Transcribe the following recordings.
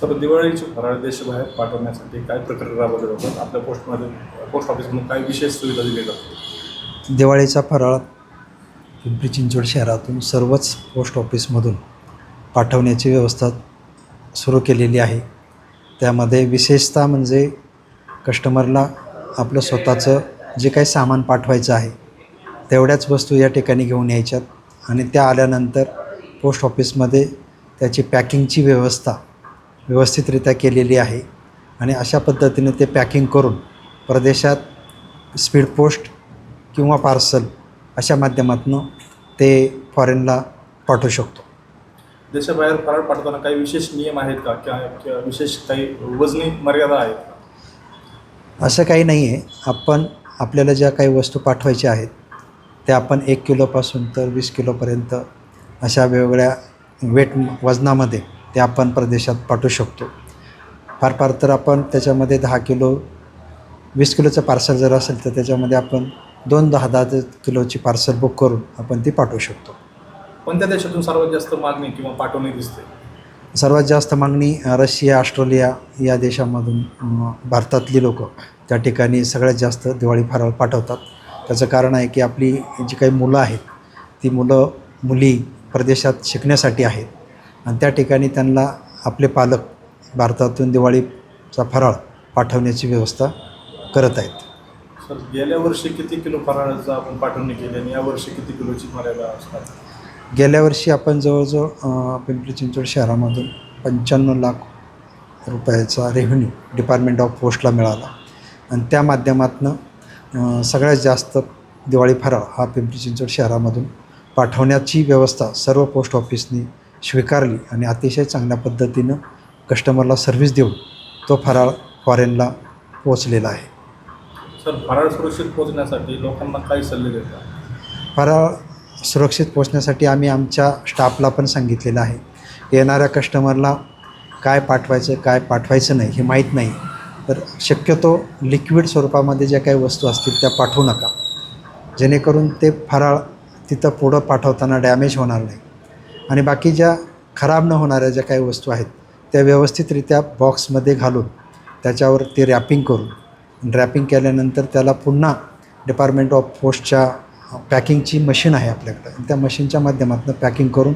Sir दिवाळीची फराळ देशबाहेर पाठवण्यासाठी काय प्रक्रिया राबवली जातात? आपल्या पोस्टमध्ये पोस्ट ऑफिसमधून काय विशेष सुविधा दिली जाते दिवाळीचा फराळ पिंपरी चिंचवड शहरातून सर्वच पोस्ट ऑफिसमधून पाठवण्याची व्यवस्था सुरू केलेली आहे. त्यामध्ये विशेषतः म्हणजे कस्टमरला आपलं स्वतःचं जे काही सामान पाठवायचं आहे तेवढ्याच वस्तू या ठिकाणी घेऊन यायच्यात आणि त्या आल्यानंतर पोस्ट ऑफिसमध्ये त्याची पॅकिंगची व्यवस्था व्यवस्थितरित्या केलेली आहे. आणि अशा पद्धतीने ते पॅकिंग करून प्रदेशात स्पीड पोस्ट किंवा पार्सल अशा माध्यमातून ते फॉरेनला पाठवू शकतो. देशाबाहेर फराळ पाठवताना काही विशेष नियम आहेत का? किंवा विशेष काही वजनी मर्यादा आहेत? असं काही नाही आहे आपण आपल्याला ज्या काही वस्तू पाठवायच्या आहेत त्या आपण एक किलोपासून तर वीस किलोपर्यंत अशा वेगवेगळ्या वेट वजनामध्ये ते आपण प्रदेशात पाठवू शकतो. फार फार तर आपण त्याच्यामध्ये दहा किलो वीस किलोचं पार्सल जर असेल तर त्याच्यामध्ये आपण दोन दहा दहा किलोची पार्सल बुक करून आपण ती पाठवू शकतो. कोणत्या देशातून सर्वात जास्त मागणी किंवा पाठवणी दिसते? सर्वात जास्त मागणी रशिया ऑस्ट्रेलिया या देशामधून भारतातली लोक. त्या ठिकाणी सगळ्यात जास्त दिवाळी फराळ पाठवतात. त्याचं कारण आहे की आपली जी काही मुलं आहेत ती मुलं मुली परदेशात शिकण्यासाठी आहेत. आणि त्या ठिकाणी त्यांना आपले पालक भारतातून दिवाळीचा फराळ पाठवण्याची व्यवस्था करत आहेत. सर गेल्या वर्षी किती किलो फराळाचं आपण पाठवणी केली आणि यावर्षी किती किलोची मर्यादा असणार? गेल्या वर्षी आपण जवळजवळ पिंपरी चिंचवड शहरामधून पंच्याण्णव लाख रुपयाचा रेव्हेन्यू डिपार्टमेंट ऑफ पोस्टला मिळाला. आणि त्या माध्यमातून सगळ्यात जास्त दिवाळी फराळ हा पिंपरी चिंचवड शहरामधून पाठवण्याची व्यवस्था सर्व पोस्ट ऑफिसनी स्वीकारली आणि अतिशय चांगल्या पद्धतीनं कस्टमरला सर्व्हिस देऊन तो फराळ फॉरेनला पोचलेला आहे. सर फराळ सुरक्षित पोहोचण्यासाठी लोकांना काय सल्ले देतात फराळ सुरक्षित पोचण्यासाठी आम्ही आमच्या स्टाफला पण सांगितलेलं आहे. येणाऱ्या कस्टमरला काय पाठवायचं काय पाठवायचं नाही हे माहीत नाही. तर शक्यतो लिक्विड स्वरूपामध्ये ज्या काही वस्तू असतील त्या पाठवू नका. जेणेकरून ते फराळ तिथं पुढं पाठवताना डॅमेज होणार नाही. आणि बाकी ज्या खराब न होणाऱ्या ज्या काही वस्तू आहेत त्या व्यवस्थितरित्या बॉक्समध्ये घालून त्याच्यावर ते रॅपिंग करून रॅपिंग केल्यानंतर त्याला पुन्हा डिपार्टमेंट ऑफ पोस्टच्या पॅकिंगची मशीन आहे आपल्याकडं. आणि त्या मशीनच्या माध्यमातून पॅकिंग करून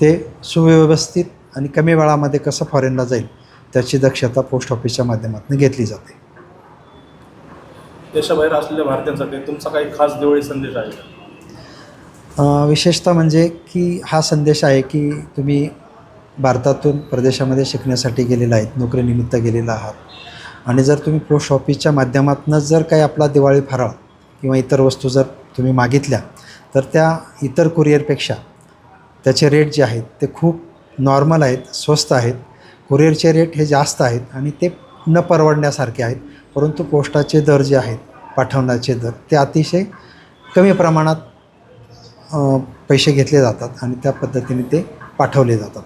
ते सुव्यवस्थित आणि कमी वेळामध्ये कसं फॉरेनला जाईल त्याची दक्षता पोस्ट ऑफिसच्या माध्यमातून घेतली जाते. देशाबाहेर असलेल्या भारतीयांसाठी तुमचा काही खास दिवाळी संदेश आहे विशेषतः म्हणजे की हा संदेश आहे की तुम्ही भारतातून प्रदेशामध्ये शिकण्यासाठी गेलेला आहेत नोकरीनिमित्त गेलेला आहात. आणि जर तुम्ही पोस्ट ऑफिसच्या माध्यमातून जर काही आपला दिवाळी फराळ किंवा इतर वस्तू जर तुम्ही मागितल्या तर त्या इतर कुरिअरपेक्षा त्याचे रेट जे आहेत ते खूप नॉर्मल आहेत स्वस्त आहेत. कुरिअरचे रेट हे जास्त आहेत आणि ते न परवडण्यासारखे आहेत. परंतु पोस्टाचे दर जे आहेत पाठवण्याचे दर ते अतिशय कमी प्रमाणात पैसे घेतले जातात आणि त्या पद्धतीने ते पाठवले जातात.